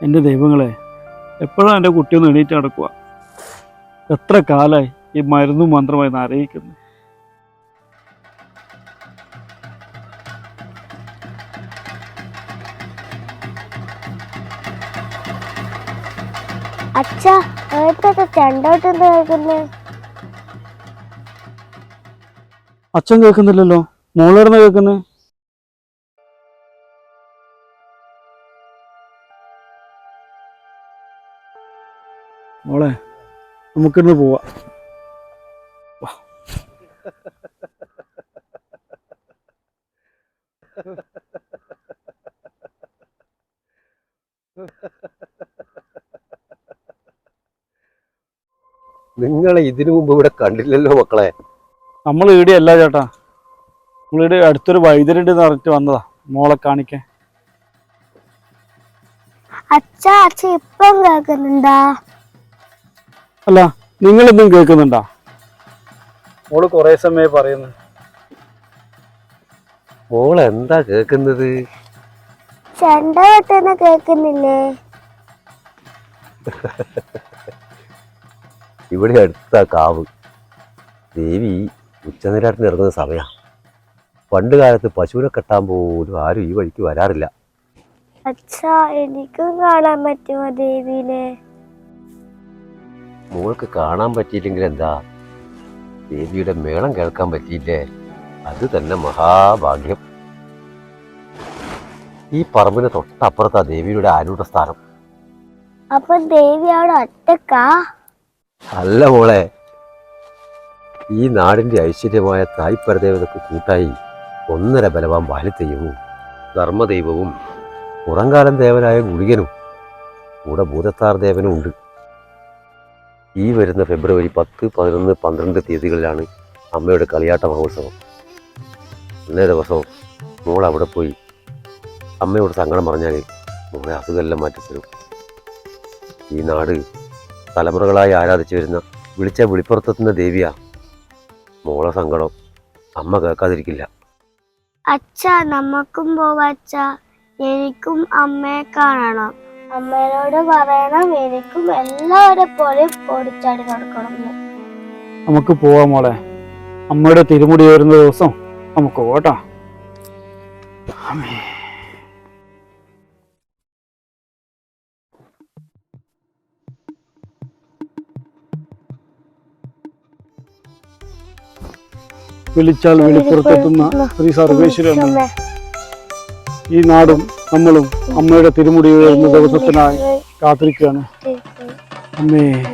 എന്റെ ദൈവങ്ങളെ എപ്പോഴാണ് എന്റെ കുട്ടിയൊന്ന് എണീറ്റ് നടക്കുക എത്ര കാലമായി ഈ മരുന്നും മന്ത്രമായി എന്ന് അച്ഛ കേൾക്കുന്നത് അച്ഛൻ കേൾക്കുന്നില്ലല്ലോ. മോളിടന്ന് കേൾക്കുന്നത് മോളെ നമുക്കിന്ന് പോവാ. വാ. നിങ്ങളെ ഇതിനു മുമ്പ് ഇവിടെ കണ്ടില്ലല്ലോ മക്കളെ. നമ്മൾ ഇവിടെ അല്ല ചേട്ടാ. നമ്മളിവിടെ അടുത്തൊരു വൈദ്യരുണ്ട് പറഞ്ഞിട്ട് വന്നതാ. മോളെ കാണിക്കാൻ. അച്ഛാ അച്ഛ ഇപ്പം കേൾക്കുന്നുണ്ടാ? അല്ല നിങ്ങളിതും കേൾക്കുന്നുണ്ടോ? മോൾ കുറെ സമയം പറയുന്നു. മോൾ എന്താ കേൾക്കുന്നത്? ചെണ്ട വെട്ടുന്ന കേൾക്കുന്നില്ലേ? ഇവിടെ അടുത്ത കാവ്. ദേവി ഉച്ചനിരാട്ടിന് ഇറങ്ങുന്ന സമയാ. പണ്ട് കാലത്ത് പശുവിനെ കെട്ടാൻ പോലും ആരും ഈ വഴിക്ക് വരാറില്ല. അച്ഛാ എനിക്കും കാണാൻ പറ്റുമോ ദേവീനെ? മോൾക്ക് കാണാൻ പറ്റിയില്ലെങ്കിൽ എന്താ? ദേവിയുടെ മേളം കേൾക്കാൻ പറ്റിയില്ലേ? അത് തന്നെ മഹാഭാഗ്യം. ഈ പറമ്പിന് തൊട്ടപ്പുറത്താ ദേവിയുടെ ആരുടെ സ്ഥാനം. അപ്പൊ ദേവി അവിടെ ഒറ്റക്കാ? അല്ല മോളെ. ഈ നാടിന്റെ ഐശ്വര്യമായ തായ്പരദേവതക്ക് കൂട്ടായി ഒന്നര ബലവാൻ ബാലിത്തെയ്യവും ധർമ്മദൈവവും പുറംകാലം ദേവനായ ഗുളികനും കൂടെ ഭൂതത്താർ ദേവനും ഉണ്ട്. ഈ വരുന്ന ഫെബ്രുവരി പത്ത് പതിനൊന്ന് പന്ത്രണ്ട് തീയതികളിലാണ് അമ്മയുടെ കളിയാട്ട മഹോത്സവം. അന്നേ ദിവസവും മോൾ അവിടെ പോയി അമ്മയോട് സങ്കടം പറഞ്ഞാൽ മോളെ അസുഖമെല്ലാം മാറ്റിത്തരും. ഈ നാട് തലമുറകളായി ആരാധിച്ചു വരുന്ന വിളിച്ച വിളിപ്പുറത്തെത്തുന്ന ദേവിയാ മോളെ സങ്കടം. അമ്മ കേൾക്കാതിരിക്കില്ല. അച്ഛ നമുക്കും പോവാ എനിക്കും അമ്മയെ കാണണം. അമ്മയോട് പറയണം എനിക്കും എല്ലാവരെ പോലെ ഓടിച്ചാടി നടക്കണം നമുക്ക് പോവാം മോളെ. അമ്മയുടെ തിരുമുടി വരുന്ന ദിവസം നമുക്ക് പോട്ടാ വിളിച്ചാൽ വെളിപ്പുറത്തെത്തുന്ന ശ്രീ സർവേശ്വരൻ അമ്മേ. ഈ നാടും നമ്മളും അമ്മയുടെ തിരുമുടി ഉയർന്ന ദിവസത്തിനായി കാത്തിരിക്കുകയാണ്. അമ്മേ.